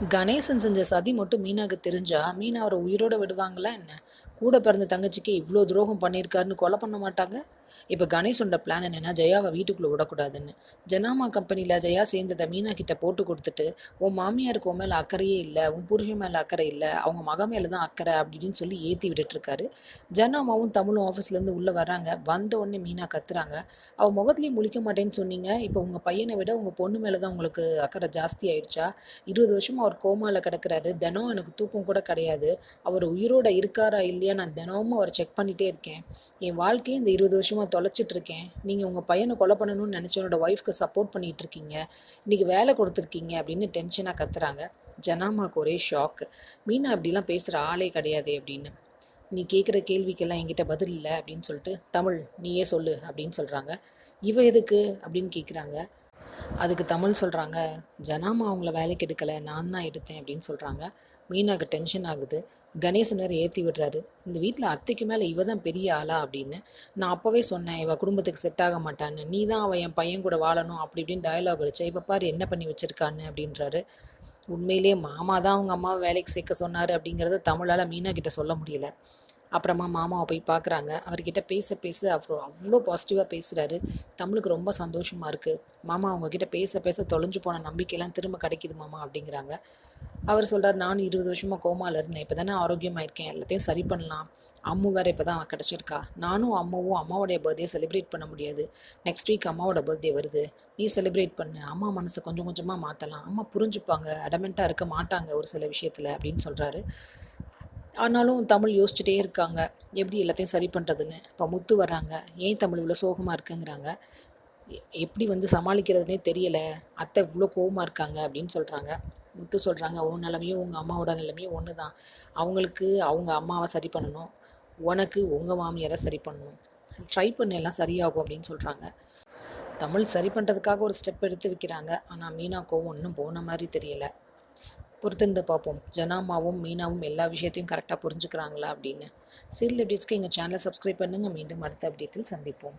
கணேசன் செஞ்ச சதி மட்டும் மீனாக்கு தெரிஞ்சா மீனா அவரை உயிரோட விடுவாங்களா என்ன? கூட பிறந்த தங்கச்சிக்கு இவ்வளோ துரோகம் பண்ணியிருக்காருன்னு கொலை பண்ண மாட்டாங்க? இப்போ கணேஷோட பிளான் என்னென்னா ஜெயாவை வீட்டுக்குள்ளே விடக்கூடாதுன்னு. ஜனாமா கம்பெனியில் ஜெயா சேர்ந்ததை மீனா கிட்ட போட்டு கொடுத்துட்டு உன் மாமியாருக்கு உன் மேலே அக்கறையே இல்லை உன் புருஷன் மேலே அக்கறை இல்லை அவங்க மக மேலே தான் அக்கறை அப்படின்னு சொல்லி ஏற்றி விட்டுட்டுருக்காரு. ஜனாமாவும் தமிழும் ஆஃபீஸ்லேருந்து உள்ளே வராங்க வந்த உடனே மீனா கத்துறாங்க. அவள் முகத்துலேயும் முழிக்க மாட்டேன்னு சொன்னீங்க. இப்போ உங்கள் பையனை விட உங்கள் பொண்ணு மேலே தான் உங்களுக்கு அக்கறை ஜாஸ்தி ஆயிடுச்சா? இருபது வருஷமாக அவர் கோமாவில் கிடக்கிறாரு. தினம் எனக்கு தூக்கம் கூட கிடையாது. அவர் உயிரோட இருக்காரா இல்லையா? நான் தினமும் அவரை செக் பண்ணிகிட்டே இருக்கேன். என் வாழ்க்கையை இந்த இருபது வருஷம் தொலைச்சிட்டு இருக்கேன் நீங்கள் உங்கள் பையனை கொலை பண்ணணும்னு நினச்சி என்னோட ஒய்ஃப்க்கு சப்போர்ட் பண்ணிகிட்டு இருக்கீங்க இன்றைக்கி வேலை கொடுத்துருக்கீங்க அப்படின்னு டென்ஷனாக கத்துறாங்க. ஜனாமாவுக்கு ஒரே ஷாக்கு மீனா அப்படிலாம் பேசுகிற ஆளே கிடையாது அப்படின்னு. நீ கேட்குற கேள்விக்கெல்லாம் என்கிட்ட பதில் இல்லை அப்படின்னு சொல்லிட்டு தமிழ் நீயே சொல்லு அப்படின்னு சொல்கிறாங்க இவ எதுக்கு? அப்படின்னு கேட்குறாங்க அதுக்கு தமிழ் சொல்கிறாங்க ஜனாமா அவங்கள வேலைக்கு எடுக்கலை நான் தான் எடுத்தேன் அப்படின்னு சொல்கிறாங்க மீனாக்கு டென்ஷன் ஆகுது. கணேசனர் ஏற்றி விடுறாரு. இந்த வீட்டில் அத்தைக்கு மேலே இவ தான் பெரிய ஆளா அப்படின்னு நான் அப்போவே சொன்னேன் இவ குடும்பத்துக்கு செட் ஆக மாட்டான்னு. நீ தான் அவள் என் பையன் கூட வாழணும் அப்படி இப்படின்னு டயலாக் அடிச்சா இப்போ பாரு என்ன பண்ணி வச்சிருக்கான்னு? அப்படின்றாரு. உண்மையிலேயே மாமா தான் அவங்க அம்மாவை வேலைக்கு சேர்க்க சொன்னார் அப்படிங்கிறத தமிழால் மீனா கிட்ட சொல்ல முடியல. அப்புறமா மாமாவை போய் பார்க்குறாங்க. அவர்கிட்ட பேச பேச அப்புறம் அவ்வளோ பாசிட்டிவாக பேசுகிறாரு தமிழுக்கு ரொம்ப சந்தோஷமாக இருக்குது மாமா அவங்கக்கிட்ட பேச பேச தொலைஞ்சு போன நம்பிக்கையெல்லாம் திரும்ப கிடைக்குது மாமா அப்படிங்கிறாங்க. அவர் சொல்கிறார் நான் இருபது வருஷமாக கோமாவில் இருந்தேன். இப்போ தானே ஆரோக்கியமாக இருக்கேன் எல்லாத்தையும் சரி பண்ணலாம். அம்மு வேறு இப்போ தான் கிடச்சிருக்கா. நானும் அம்மாவும் அம்மாவோடைய பர்த்டே செலிப்ரேட் பண்ண முடியாது. நெக்ஸ்ட் வீக் அம்மாவோட பர்த்டே வருது. நீ செலிப்ரேட் பண்ணு. அம்மா மனசை கொஞ்சம் கொஞ்சமாக மாற்றலாம் அம்மா புரிஞ்சுப்பாங்க. அடமெண்ட்டாக இருக்க மாட்டாங்க ஒரு சில விஷயத்தில் அப்படின்னு சொல்கிறாரு ஆனாலும் தமிழ் யோசிச்சுட்டே இருக்காங்க. எப்படி எல்லாத்தையும் சரி பண்ணுறதுன்னு இப்போ முத்து வர்றாங்க. ஏன் தமிழ் இவ்வளோ சோகமாக இருக்குங்கிறாங்க. எ- எப்படி வந்து சமாளிக்கிறதுனே தெரியலை. அத்தை இவ்வளோ கோவமாக இருக்காங்க அப்படின்னு சொல்கிறாங்க முத்து சொல்கிறாங்க உன் நிலமையும் உங்கள் அம்மாவோட நிலமையும் ஒன்று தான் அவங்களுக்கு அவங்க அம்மாவை சரி பண்ணணும். உனக்கு உங்கள் மாமியாரை சரி பண்ணணும். ட்ரை பண்ண எல்லாம் சரியாகும் அப்படின்னு சொல்கிறாங்க தமிழ் சரி பண்ணுறதுக்காக ஒரு ஸ்டெப் எடுத்து வைக்கிறாங்க. ஆனால் மீனா கோவம் ஒன்றும் போன மாதிரி தெரியலை. பொறுத்திருந்து பார்ப்போம். ஜனாமாவும் மீனாவும் எல்லா விஷயத்தையும் கரெக்டாக புரிஞ்சுக்கிறாங்களா அப்படின்னு. சீரியல் அப்டேட்ஸ்க்கு எங்கள் சேனலை சப்ஸ்கிரைப் பண்ணுங்கள் மீண்டும் அடுத்த அப்டேட்டில் சந்திப்போம்.